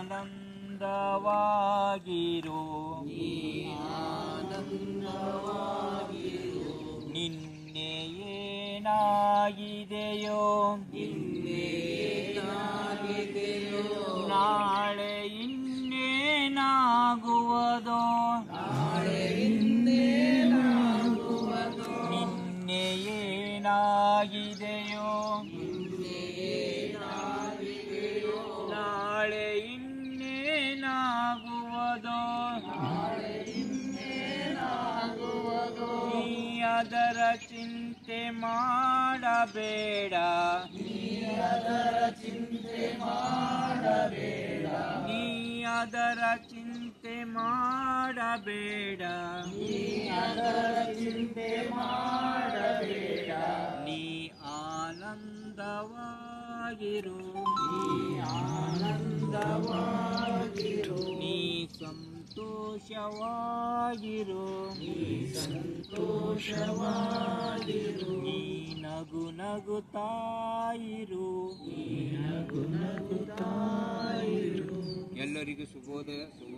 ಆನಂದವಾಗಿರು. ನಿನ್ನೆ ಏನಾಗಿದೆಯೋ? ನಾಳೆ ಇನ್ನೇನಾಗುವುದೋ? ನಿನ್ನೆ ಏನಾಗಿದೆಯೋ? ಇನ್ನೇನಾಗುವುದೋ ನೀ ಅದರ ಚಿಂತೆ ಮಾಡಬೇಡ. ನೀ ಅದರ ಚಿಂತೆ ಮಾಡಬೇಡ. ನೀ ಆನಂದವಾಗಿರು. ನೀ ಸಂತೋಷವಾಗಿರು. ನೀ ನಗು ನಗುತ್ತಾಯಿರು ಎಲ್ಲರಿಗೂ ಶುಭೋದಯ ಶುಭ